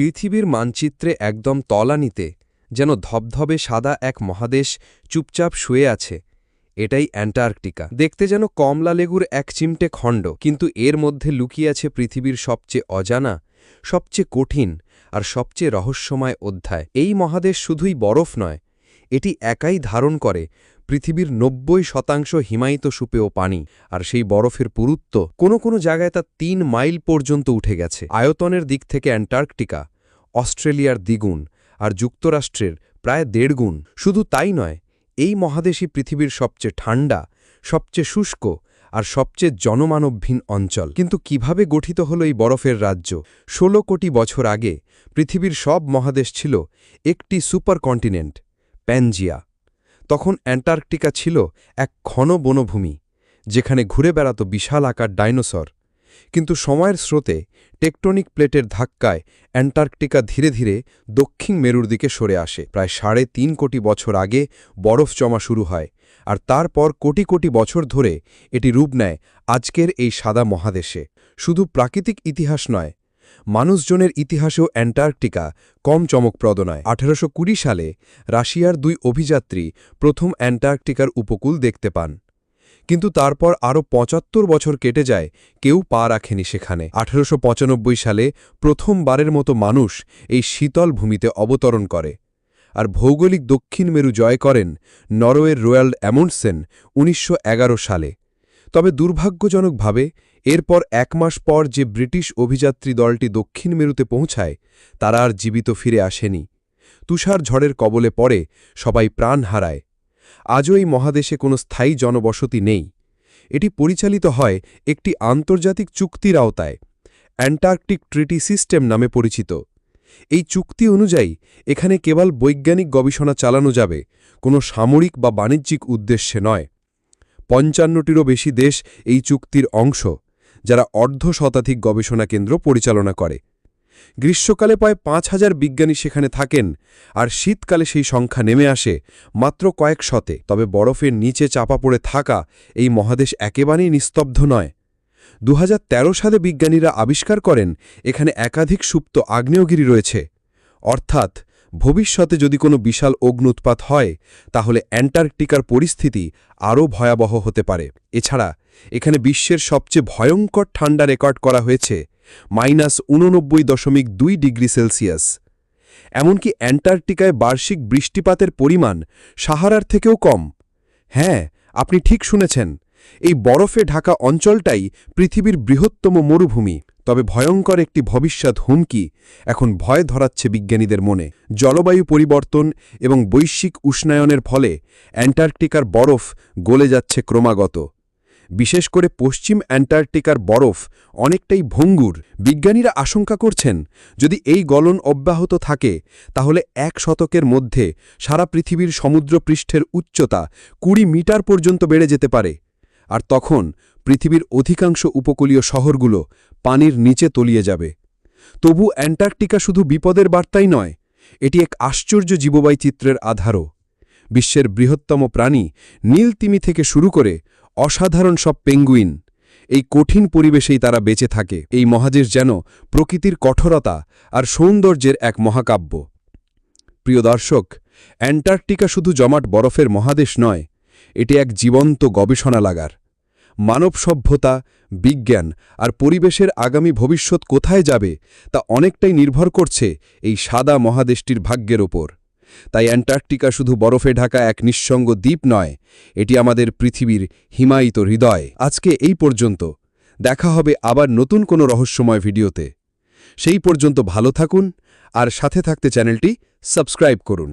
পৃথিবীর মানচিত্রে একদম তলানিতে, যেন ধবধবে সাদা এক মহাদেশ চুপচাপ শুয়ে আছে। এটাই অ্যান্টার্কটিকা। দেখতে যেন কমলা লেগুর এক চিমটে খণ্ড, কিন্তু এর মধ্যে লুকিয়ে আছে পৃথিবীর সবচেয়ে অজানা, সবচেয়ে কঠিন আর সবচেয়ে রহস্যময় অধ্যায়। এই মহাদেশ শুধুই বরফ নয় এটি একাই ধারণ করে পৃথিবীর নব্বই শতাংশ হিমায়িত সুপেয় পানি, আর সেই বরফের পুরুত্ব কোনো কোনো জায়গায় তা তিন মাইল পর্যন্ত উঠে গেছে। আয়তনের দিক থেকে অ্যান্টার্কটিকা, অস্ট্রেলিয়ার দ্বিগুণ, আর যুক্তরাষ্ট্রের প্রায় দেড় গুণ শুধু তাই নয়, এই মহাদেশই পৃথিবীর সবচেয়ে ঠান্ডা, সবচেয়ে শুষ্ক, আর সবচেয়ে জনমানবহীন অঞ্চল। কিন্তু কীভাবে গঠিত হল এই বরফের রাজ্য? ১৬ কোটি বছর আগে পৃথিবীর সব মহাদেশ ছিল একটি সুপার কন্টিনেন্ট প্যানজিয়া। তখন অ্যান্টার্কটিকা ছিল এক ঘন বনভূমি, যেখানে ঘুরে বেড়াত বিশাল আকার ডাইনোসর। কিন্তু সময়ের স্রোতে টেকটনিক প্লেটের ধাক্কায় অ্যান্টার্কটিকা ধীরে ধীরে দক্ষিণ মেরুর দিকে সরে আসে। প্রায় সাড়ে তিন কোটি বছর আগে বরফ জমা শুরু হয়, আর তারপর কোটি কোটি বছর ধরে এটি রূপ নেয় আজকের এই সাদা মহাদেশে। শুধু প্রাকৃতিক ইতিহাস নয় মানুষজনের ইতিহাসেও অ্যান্টার্কটিকা কম চমকপ্রদ নয়। আঠেরোশো সালে রাশিয়ার দুই অভিযাত্রী প্রথম অ্যান্টার্কটিকার উপকূল দেখতে পান। কিন্তু তারপর আরও পঁচাত্তর বছর কেটে যায়, কেউ পা রাখেনি সেখানে। আঠেরোশো সালে প্রথমবারের মতো মানুষ এই শীতল ভূমিতে অবতরণ করে। আর ভৌগোলিক দক্ষিণ মেরু জয় করেন নরওয়ের রয়্যাল অ্যামুন্ডসেন উনিশশো সালে। তবে দুর্ভাগ্যজনকভাবে, এরপর এক মাস পর যে ব্রিটিশ অভিযাত্রী দলটি দক্ষিণ মেরুতে পৌঁছায়, তারা আর জীবিত ফিরে আসেনি। তুষার ঝড়ের কবলে পড়ে সবাই প্রাণ হারায়। আজও এই মহাদেশে কোনো স্থায়ী জনবসতি নেই। এটি পরিচালিত হয় একটি আন্তর্জাতিক চুক্তির আওতায়, অ্যান্টার্কটিক ট্রিটি সিস্টেম নামে পরিচিত। এই চুক্তি অনুযায়ী, এখানে কেবল বৈজ্ঞানিক গবেষণা চালানো যাবে, কোনো সামরিক বা বাণিজ্যিক উদ্দেশ্যে নয়। পঞ্চান্নটিরও বেশি দেশ এই চুক্তির অংশ, যারা অর্ধ শতাধিক গবেষণা কেন্দ্র পরিচালনা করে। গ্রীষ্মকালে প্রায় পাঁচ হাজার বিজ্ঞানী সেখানে থাকেন, আর শীতকালে সেই সংখ্যা নেমে আসে মাত্র কয়েক শতে। তবে বরফের নিচে চাপা পড়ে থাকা এই মহাদেশ একেবারেই নিস্তব্ধ নয়। দু সালে বিজ্ঞানীরা আবিষ্কার করেন, এখানে একাধিক সুপ্ত আগ্নেয়গিরি রয়েছে। অর্থাৎ ভবিষ্যতে যদি কোনো বিশাল অগ্নুৎপাত হয়, তাহলে অ্যান্টার্কটিকার পরিস্থিতি আরও ভয়াবহ হতে পারে। এছাড়া, এখানে বিশ্বের সবচেয়ে ভয়ঙ্কর ঠান্ডা রেকর্ড করা হয়েছে, মাইনাস উননব্বই দশমিক দুই ডিগ্রি সেলসিয়াস। এমনকি অ্যান্টার্কটিকায় বার্ষিক বৃষ্টিপাতের পরিমাণ সাহারার থেকেও কম। হ্যাঁ আপনি ঠিক শুনেছেন, এই বরফে ঢাকা অঞ্চলটাই পৃথিবীর বৃহত্তম মরুভূমি। তবে ভয়ঙ্কর একটি ভবিষ্যৎ হুমকি এখন ভয় ধরাচ্ছে বিজ্ঞানীদের মনে। জলবায়ু পরিবর্তন এবং বৈশ্বিক উষ্ণায়নের ফলে অ্যান্টার্কটিকার বরফ গলে যাচ্ছে ক্রমাগত। বিশেষ করে পশ্চিম অ্যান্টার্কটিকার বরফ অনেকটাই ভঙ্গুর। বিজ্ঞানীরা আশঙ্কা করছেন, যদি এই গলন অব্যাহত থাকে, তাহলে এক শতকের মধ্যে সারা পৃথিবীর সমুদ্রপৃষ্ঠের উচ্চতা কুড়ি মিটার পর্যন্ত বেড়ে যেতে পারে। আর তখন পৃথিবীর অধিকাংশ উপকূলীয় শহরগুলো পানির নিচে তলিয়ে যাবে। তবু অ্যান্টার্কটিকা শুধু বিপদের বার্তাই নয়, এটি এক আশ্চর্য জীববৈচিত্র্যের আধারও। বিশ্বের বৃহত্তম প্রাণী নীলতিমি থেকে শুরু করে অসাধারণ সব পেঙ্গুইন, এই কঠিন পরিবেশেই তারা বেঁচে থাকে। এই মহাদেশ যেন প্রকৃতির কঠোরতা আর সৌন্দর্যের এক মহাকাব্য। প্রিয় দর্শক, অ্যান্টার্কটিকা শুধু জমাট বরফের মহাদেশ নয়, এটি এক জীবন্ত গবেষণা লাগার মানব সভ্যতা, বিজ্ঞান আর পরিবেশের আগামী ভবিষ্যৎ কোথায় যাবে তা অনেকটাই নির্ভর করছে এই সাদা মহাদেশটির ভাগ্যের ওপর। তাই অ্যান্টার্কটিকা শুধু বরফে ঢাকা এক নিঃসঙ্গ দ্বীপ নয়, এটি আমাদের পৃথিবীর হিমায়িত হৃদয়। আজকে এই পর্যন্ত। দেখা হবে আবার নতুন কোনো রহস্যময় ভিডিওতে। সেই পর্যন্ত ভালো থাকুন আর সাথে থাকতে চ্যানেলটি সাবস্ক্রাইব করুন।